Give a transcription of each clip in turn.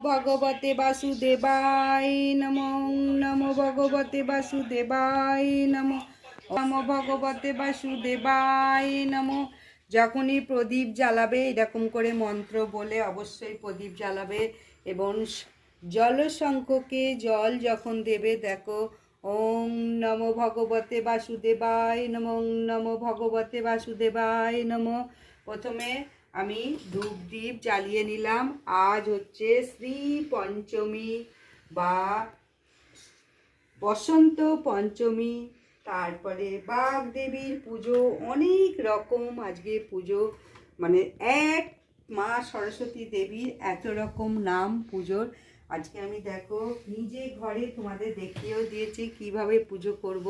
ভগবতে বাসুদেবায় নম নম ভগবতে বাসুদেবায় নম নম ভগবতে বাসুদেবায় নম। যখনই প্রদীপ জ্বালাবে, এরকম করে মন্ত্র বলে অবশ্যই প্রদীপ জ্বালাবে এবং জলশঙ্খকে জল যখন দেবে, দেখো, ওম নম ভগবতে বাসুদেবায় নম নম ভগবতে বাসুদেবায় নম। প্রথমে আমি ধূপ দ্বীপ জ্বালিয়ে নিলাম। আজ হচ্ছে শ্রী পঞ্চমী বা বসন্ত পঞ্চমী। তারপরে বাঘ দেবীর পুজো, অনেক রকম আজকে পুজো। মানে এক মা সরস্বতী দেবীর এত রকম নাম পুজোর। আজকে আমি দেখো, নিজে ঘরে তোমাদের দেখিয়েও দিয়েছি কীভাবে পুজো করব।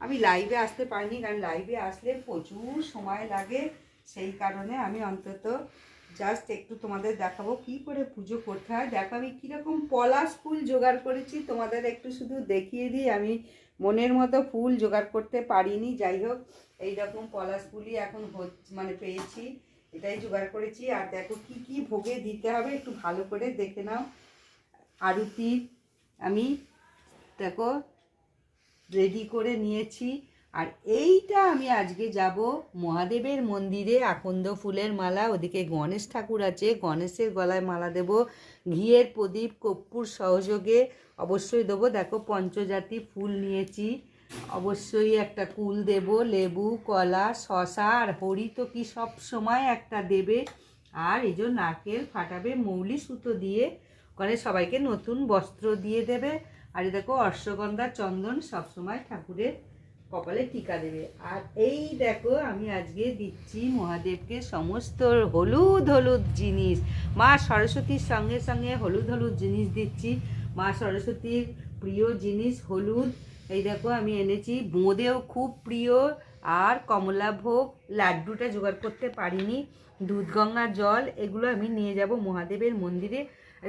আমি লাইভে আসতে পারিনি, কারণ লাইভে আসলে প্রচুর সময় লাগে। সেই কারণে আমি অন্তত জাস্ট একটু তোমাদের দেখাবো কি করে পুজো করতে হয়। দেখো আমি কীরকম পলাশ ফুল জোগাড় করেছি, তোমাদের একটু শুধু দেখিয়ে দিই। আমি মনের মতো ফুল জোগাড় করতে পারিনি, যাই হোক, এইরকম পলাশ ফুলই এখন মানে পেয়েছি, এটাই জোগাড় করেছি। আর দেখো কি কি ভোগে দিতে হবে, একটু ভালো করে দেখে নাও। আরতি আমি, দেখো রেডি করে নিয়েছি। আর এইটা আমি আজকে যাব মহাদেবের মন্দিরে আকন্দ ফুলের মালা, ওদিকে গণেশ ঠাকুর আছে। গণেশের গলায় মালা দেব, ঘিয়ের প্রদীপ, কর্পূর সহযোগে অবশ্যই দেবো। দেখো, পঞ্চজাতি ফুল নিয়েছি, অবশ্যই একটা কুল দেব, লেবু, কলা, শশা, আর হরি তো কি সব সময় একটা দেবে। আর এই যে নারকেল ফাটাবে মৌলি সুতো দিয়ে, ওখানে সবাইকে নতুন বস্ত্র দিয়ে দেবে। আর দেখো, অশ্বগন্ধা চন্দন সবসময় ঠাকুরের কপালে টিকা দেবে। আর এই দেখো, আমি আজকে দিচ্ছি মহাদেবকে সমস্ত হলুদ হলুদ জিনিস। মা সরস্বতীর সঙ্গে সঙ্গে হলুদ হলুদ জিনিস দিচ্ছি। মা সরস্বতীর প্রিয় জিনিস হলুদ। এই দেখো, আমি এনেছি। বোঁদেও খুব প্রিয়। আর কমলাভোগ, লাড্ডুটা জোগাড় করতে পারিনি। দুধগঙ্গা জল, এগুলো আমি নিয়ে যাব মহাদেবের মন্দিরে।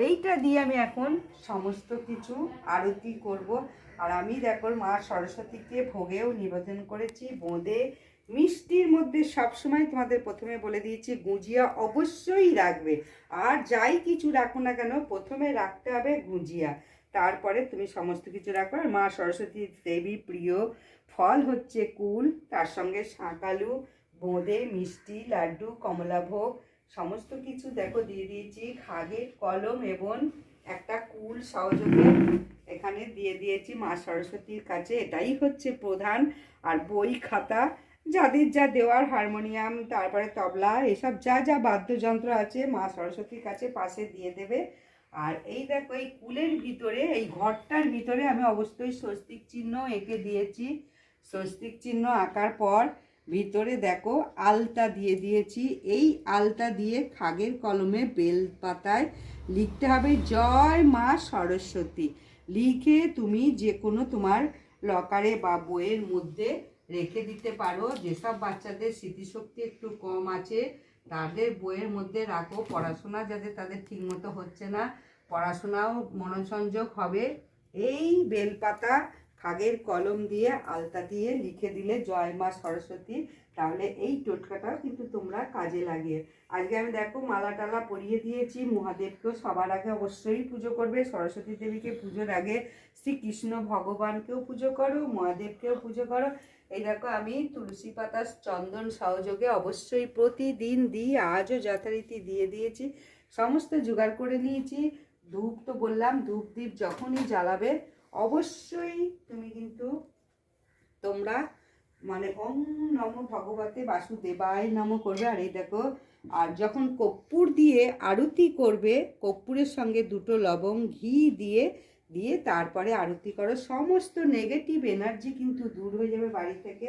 এইটা দিয়ে আমি এখন সমস্ত কিছু আরতি করব। আর আমি দেখো মা সরস্বতীকে ভোগেও নিবেদন করেছি, বোঁদে। মিষ্টির মধ্যে সবসময় তোমাদের প্রথমে বলে দিয়েছি, গুঁজিয়া অবশ্যই রাখবে। আর যাই কিছু রাখো না কেন, প্রথমে রাখতে হবে গুঁজিয়া। তারপরে তুমি সমস্ত কিছু রাখো। আর মা সরস্বতী দেবী প্রিয়, ফল হচ্ছে কুল, তার সঙ্গে শাঁকালু, বোঁদে, মিষ্টি, লাড্ডু, কমলাভোগ, সমস্ত কিছু দেখো দিয়ে দিয়েছি। খাগের কলম এবং একটা কুল সহযোগে এখানে দিয়ে দিয়েছি মা সরস্বতীর কাছে। এটাই হচ্ছে প্রধান। আর বই, খাতা, যাদের যা দেওয়ার হারমোনিয়াম, তারপরে তবলা, এসব যা যা বাদ্যযন্ত্র আছে মা সরস্বতীর কাছে পাশে দিয়ে দেবে। আর এই দেখো, এই কুলের ভিতরে, এই ঘরটার ভিতরে আমি অবশ্যই স্বস্তিক চিহ্ন এঁকে দিয়েছি। স্বস্তিক চিহ্ন আঁকার পর ভিতরে দেখো আলতা দিয়ে দিয়েছি। এই আলতা দিয়ে খাগের কলমে বেল পাতায় লিখতে হবে, জয় মা সরস্বতী। লিখে তুমি যে কোনো তোমার লকারে বা বইয়ের মধ্যে রেখে দিতে পারো। যেসব বাচ্চাদের স্মৃতিশক্তি একটু কম আছে, তাদের বইয়ের মধ্যে রাখো। পড়াশোনা যাতে তাদের ঠিকমতো হচ্ছে না, পড়াশোনাও মনোসংযোগ হবে। এই বেলপাতা খাগের কলম দিয়ে, আলতা দিয়ে লিখে দিলে জয় মা সরস্বতী, তাহলে এই টোটকাটাও কিন্তু তোমরা কাজে লাগিয়ে। আজকে আমি দেখো মালা টালা পরিয়ে দিয়েছি, মহাদেবকেও সবার আগে অবশ্যই পুজো করবে। সরস্বতী দেবীকে পুজোর আগে শ্রীকৃষ্ণ ভগবানকেও পুজো করো, মহাদেবকেও পুজো করো। এই দেখো আমি তুলসী পাতা চন্দন সহযোগে অবশ্যই প্রতিদিন দিই, আজও যথারীতি দিয়ে দিয়েছি। সমস্ত জোগাড় করে নিয়েছি। ধূপ তো বললাম ধূপ দ্বীপ যখনই জ্বালাবে অবশ্যই তুমি কিন্তু তোমরা মানে ওম নম ভগবতে বাসুদেবায় নম করবে। আর এই দেখো, আর যখন কর্পূর দিয়ে আরতি করবে, কর্পূরের সঙ্গে দুটো লবং ঘি দিয়ে দিয়ে তারপরে আরতি করো। সমস্ত নেগেটিভ এনার্জি কিন্তু দূর হয়ে যাবে বাড়ি থেকে।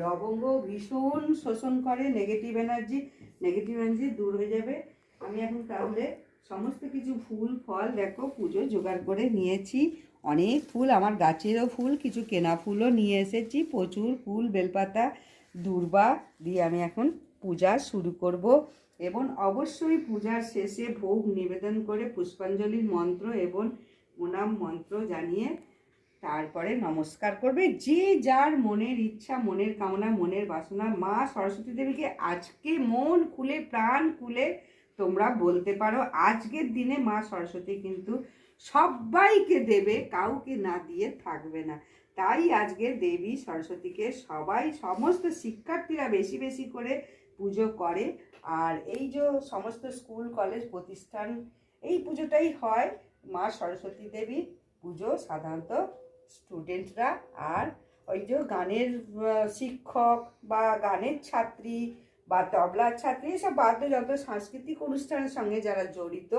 লবঙ্গ ভীষণ শোষণ করে নেগেটিভ এনার্জি নেগেটিভ এনার্জি দূর হয়ে যাবে। আমি এখন তাহলে সমস্ত কিছু ফুল, ফল, দেখো, পুজো, জোগাড় করে নিয়েছি। অনেক ফুল, আমার গাছেরও ফুল, কিছু কেনা ফুলও নিয়ে এসেছি। প্রচুর ফুল, বেলপাতা, দূর্বা দিয়ে আমি এখন পূজা শুরু করব এবং অবশ্যই পূজার শেষে ভোগ নিবেদন করে পুষ্পাঞ্জলির মন্ত্র এবং প্রণাম মন্ত্র জানিয়ে তারপরে নমস্কার করবে। যে যার মনের ইচ্ছা, মনের কামনা, মনের বাসনা, মা সরস্বতী দেবীকে আজকে মন খুলে, প্রাণ খুলে তোমরা বলতে পারো। আজকের দিনে মা সরস্বতী কিন্তু সবাইকে দেবে, কাউকে না দিয়ে থাকবে না। তাই আজকে দেবী সরস্বতীকে সবাই, সমস্ত শিক্ষার্থীরা বেশি বেশি করে পুজো করে। আর এই যে সমস্ত স্কুল, কলেজ প্রতিষ্ঠান, এই পুজোটাই হয় মা সরস্বতী দেবীর পুজো সাধারণত স্টুডেন্টরা। আর ওই যে গানের শিক্ষক বা গানের ছাত্রী বা তবলার ছাত্রী সব বাদ্যযন্ত্র, সাংস্কৃতিক অনুষ্ঠানের সঙ্গে যারা জড়িত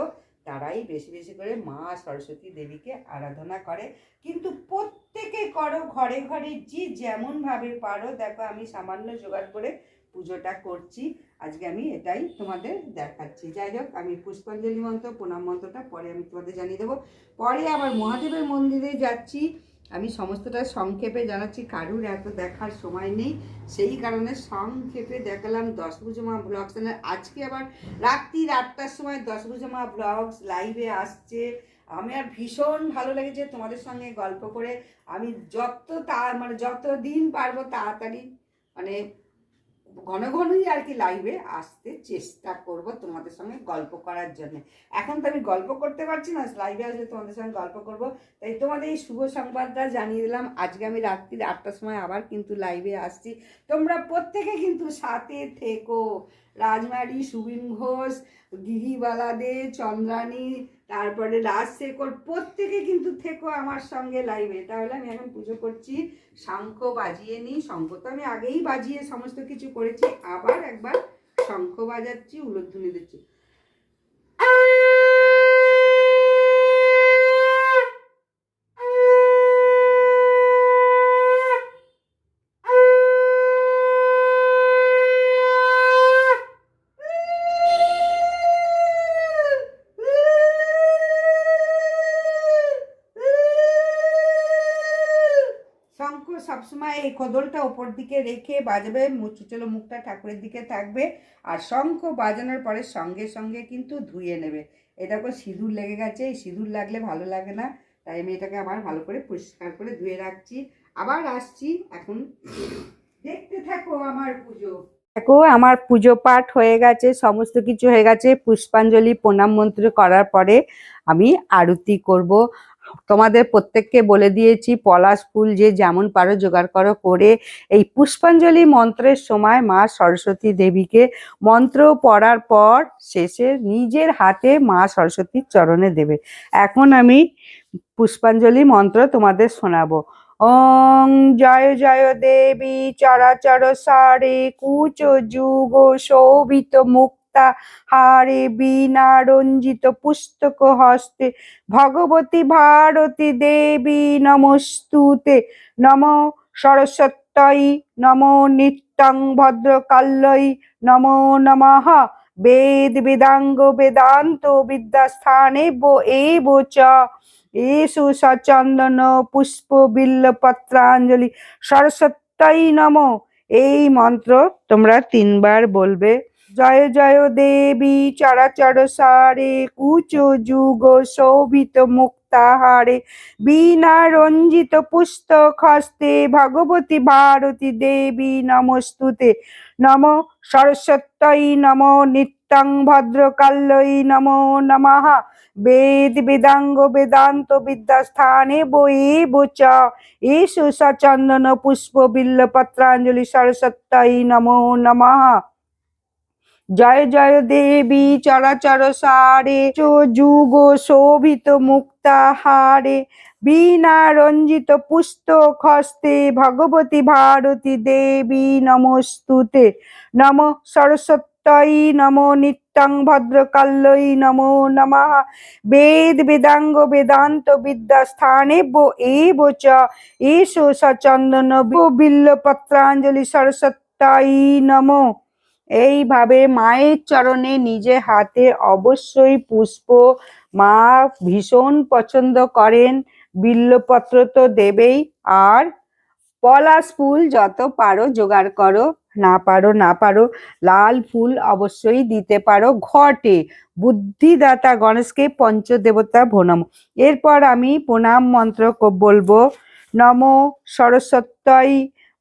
তারাই বেশি বেশি করে মা সরস্বতী দেবীকে আরাধনা করে। কিন্তু প্রত্যেকে করো, ঘরে ঘরে যে যেমনভাবে পারো, দেখো আমি সামান্য জোগাড় করে পুজোটা করছি। আজকে আমি এটাই তোমাদের দেখাচ্ছি। যাই হোক, আমি পুষ্পাঞ্জলি মন্ত্র, প্রণাম মন্ত্রটা পরে আমি তোমাদের জানিয়ে দেবো। পরে আবার মহাদেবের মন্দিরে যাচ্ছি। আমি সমস্তটা সংক্ষেপে জানাচ্ছি, কারুর এত দেখার সময় নেই। সেই কারণে সংক্ষেপে দেখালাম দশ মা ব্লগ চ্যানেল। আজকে আবার রাত্রি আটটার সময় দশ মা ব্লগস লাইভে আসছে আমার ভীষণ ভালো লেগেছে তোমাদের সঙ্গে গল্প করে। আমি যত তা মানে যত দিন পারব তাড়াতাড়ি মানে ঘন ঘনই আর কি লাইভে আসতে চেষ্টা করব তোমাদের সঙ্গে গল্প করার জন্য। এখন তো আমি গল্প করতে পারছি না লাইভে আসলে তোমাদের সঙ্গে গল্প করব। তাই তোমাদের এই শুভ সংবাদটা জানিয়ে দিলাম। আজকে আমি রাত্রি আটটার সময় আবার কিন্তু লাইভে আসছি। তোমরা প্রত্যেকে কিন্তু সাথে থেকো। রাজমারি সুবিন ঘোষ গিরিবালা দে চন্দ্রানী তারপরে লাস্ট রাজশেখর প্রত্যেকে কিন্তু থেকো আমার সঙ্গে লাইভে তাহলে আমি এখন পুজো করছি, শঙ্খ বাজিয়ে নিই। শঙ্খ তো আমি আগেই বাজিয়ে সমস্ত কিছু করেছি, আবার একবার শঙ্খ বাজাচ্ছি উলুধ্বনি দিচ্ছি। সবসময় এই কদলটা ওপর দিকে রেখে বাজাবে চলো মুখটা ঠাকুরের দিকে থাকবে আর শঙ্খ বাজানোর পরে সঙ্গে সঙ্গে কিন্তু ধুয়ে নেবে। এটা করে সিঁদুর লেগে গেছে, এই সিঁদুর লাগলে ভালো লাগে না। তাই আমি এটাকে আবার ভালো করে পরিষ্কার করে ধুয়ে রাখছি। আবার আসছি এখন। দেখতে থাকো আমার পুজো। দেখো আমার পুজো পাঠ হয়ে গেছে, সমস্ত কিছু হয়ে গেছে। পুষ্পাঞ্জলি, প্রণাম মন্ত্র করার পরে আমি আরতি করব। তোমাদের প্রত্যেককে বলে দিয়েছি, পলাশ ফুল যে যেমন পারো জোগাড় করো করে। এই পুষ্পাঞ্জলি মন্ত্রের সময় মা সরস্বতী দেবীকে মন্ত্র পড়ার পর শেষে নিজের হাতে মা সরস্বতীর চরণে দেবে। এখন আমি পুষ্পাঞ্জলি মন্ত্র তোমাদের শোনাবো। ওং জয় জয় দেবী চরাচর সারে কুচ যুগ শোভিত মুক্তা হারে বীণা রঞ্জিত পুস্তক হস্তে, ভগবতী ভারতী দেবী নমস্তুতে। নম সরস্বত্যই, নম নিত্যং ভদ্রকাল্যই, নমো নমঃ। বেদ বেদাঙ্গ বেদান্ত বিদ্যাস্থানে এব চ। এষু সচন্দন পুষ্প বিল্ল পত্রাঞ্জলি সরস্বত্যই নম। এই মন্ত্র তোমরা তিনবার বলবে। জয় জয় দেবী চরাচর সারে, কুচ যুগ শোভিত মুক্তাহারে বীণা রঞ্জিত পুস্তক হস্তে, ভগবতী ভারতী দেবী নমস্তুতে। নম সরস্বত্যই নম নিত্যং ভদ্রকাল্যই নমো নমঃ। বেদ বেদাঙ্গ বেদান্ত বিদ্যাস্থানে বয়ে বোচ। এষু সচন্দন পুষ্প বিল্ল পত্রাঞ্জলি সরস্বত্যই নমো নমঃ। জয় জয় দেবী, চরাচর সারে যুগ শোভিত মুক্তাহারে বীণা রঞ্জিত পুস্তক হস্তে, ভগবতী ভারতী দেবী নমস্তুতে। নম সরস্বত্যই, নম নিত্যং ভদ্রকাল্যই নমো নমঃ। বেদ বেদাঙ্গ বেদান্ত বিদ্যাস্থানে বো এব চ। এষু সচন্দন বিল্ল পত্রাঞ্জলি সরস্বত্যাই নমঃ। এইভাবে মায়ের চরণে নিজে হাতে অবশ্যই পুষ্প মা ভীষণ পছন্দ করেন। বিল্লপত্র তো দেবেই। আর পলাশ ফুল যত পারো জোগাড় করো। না পারো না পারো, লাল ফুল অবশ্যই দিতে পারো। ঘটে বুদ্ধিদাতা গণেশকে পঞ্চদেবতা ভোনম। এরপর আমি প্রণাম মন্ত্র বলব। নম সরস্বত্যই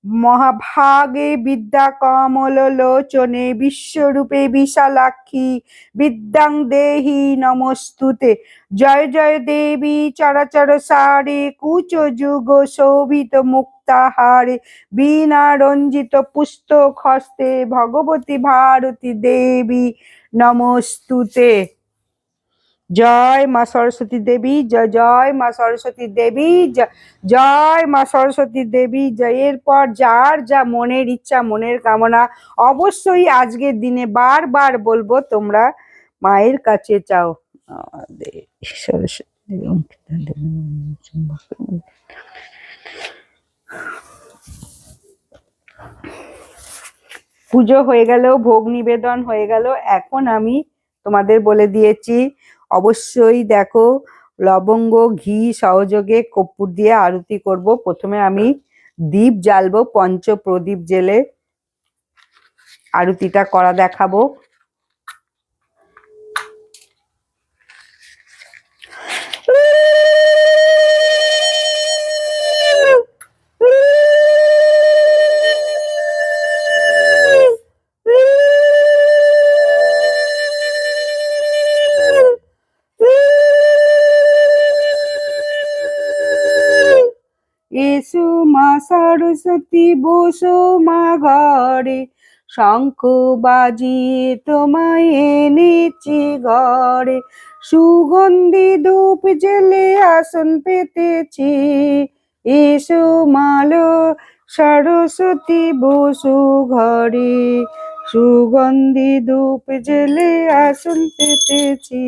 মহাভাগে বিদ্যা কমল লোচনে বিশ্বরূপে বিশালাক্ষী, বিদ্যাং দেহি নমস্তুতে। জয় জয় দেবী, চরাচর সারে, কুচ যুগ শোভিত মুক্তাহারে বিনা রঞ্জিত পুস্তক হস্তে ভগবতী ভারতী দেবী নমস্তুতে। জয় মা সরস্বতী দেবী, জয় জয় মা সরস্বতী দেবী, জয় মা সরস্বতী দেবী জয় এরপর যার যা মনের ইচ্ছা, মনের কামনা, অবশ্যই আজকের দিনে বারবার বলব, তোমরা মায়ের কাছে চাও। পুজো হয়ে গেল, ভোগ নিবেদন হয়ে গেল, এখন আমি তোমাদের বলে দিয়েছি অবশ্যই দেখো, লবঙ্গ, ঘি সহযোগে কর্পূর দিয়ে আরতি করব। প্রথমে আমি দীপ জ্বালবো পঞ্চ প্রদীপ জেলে আরতিটা করা দেখাবো। সরস্বতী বসো মা ঘরে। শঙ্খ বাজিয়ে তোমায় এনেছি ঘরে। সুগন্ধি ধূপ জেলে আসন পেতেছি। এসো মালো সরস্বতী বসু ঘরে। সুগন্ধি ধূপ জেলে আসন পেতেছি।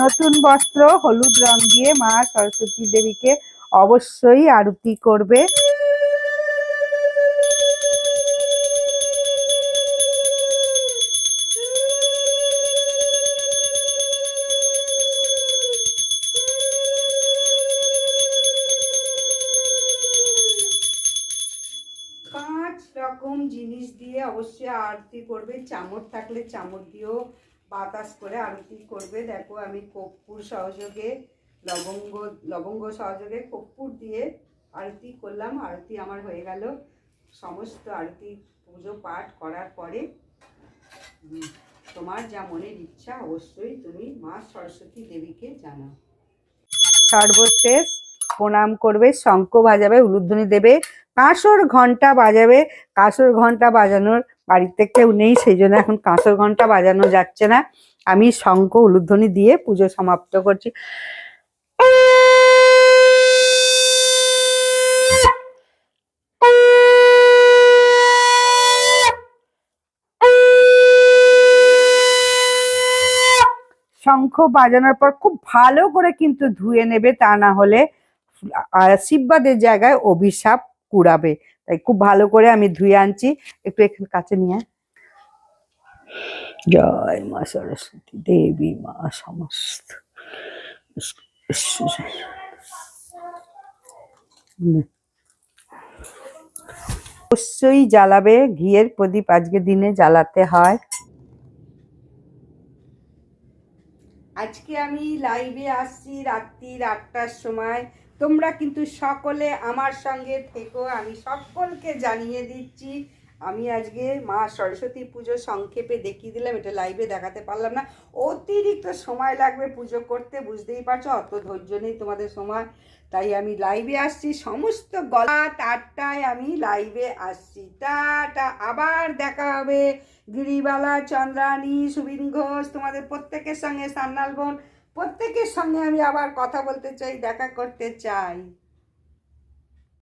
নতুন বস্ত্র, হলুদ রং দিয়ে মা সরস্বতী দেবীকে অবশ্যই আরতি করবে। পাঁচ রকম জিনিস দিয়ে অবশ্যই আরতি করবে। চামচ থাকলে চামচ দিয়েও বাতাস করে আরতি করবে? দেখো আমি কর্পূর সহযোগে লবঙ্গ লবঙ্গ সহযোগে কর্পূর দিয়ে আরতি করলাম। আরতি আমার হয়ে গেল। সমস্ত আরতি পুজো পাঠ করার পরে তোমার যা মনের ইচ্ছা অবশ্যই তুমি মা সরস্বতী দেবীকে জানাও। সর্বশেষ প্রণাম করবে, শঙ্খ বাজাবে, উলুধ্বনি দেবে, কাঁসর ঘণ্টা বাজাবে, কাঁসর ঘণ্টা বাজানোর বাড়িতে কেউ নেই, সেই জন্য এখন কাঁসর ঘণ্টা বাজানো যাচ্ছে না। আমি শঙ্খ, উলুধ্বনি দিয়ে পুজো সমাপ্ত করছি। শঙ্খ বাজানোর পর খুব ভালো করে কিন্তু ধুয়ে নেবে, তা না হলে আশীর্বাদের জায়গায় অভিশাপ কুড়াবে। তাই খুব ভালো করে আমি ধুয়ে আনছি। একটু এখানে কাছে নিয়ে জয় মা সরস্বতী দেবী মা সমস্ত। অবশ্যই জ্বালাবে, ঘিয়ের প্রদীপ আজকে দিনে জ্বালাতে হয়। আজকে আমি লাইভে আসছি রাত্রির আটটার সময়। তোমরা কিন্তু সকলে আমার সঙ্গে থেকো, আমি সকলকে জানিয়ে দিচ্ছি। আমি আজকে মা সরস্বতী পুজো সংক্ষেপে দেখিয়ে দিলাম, এটা লাইভে দেখাতে পারলাম না। অতিরিক্ত সময় লাগবে পুজো করতে, বুঝতেই পারছ? অত ধৈর্য নেই তোমাদের সময়। তাই আমি লাইভে আসছি, সমস্ত গলা আটটায় আমি লাইভে আসছি। টাটা, আবার দেখা হবে। গিরিবালা চন্দ্রানী সুবিন ঘোষ, তোমাদের প্রত্যেকের সঙ্গে সান্নাল বোন। প্রত্যেকের সঙ্গে আমি আবার কথা বলতে চাই দেখা করতে চাই।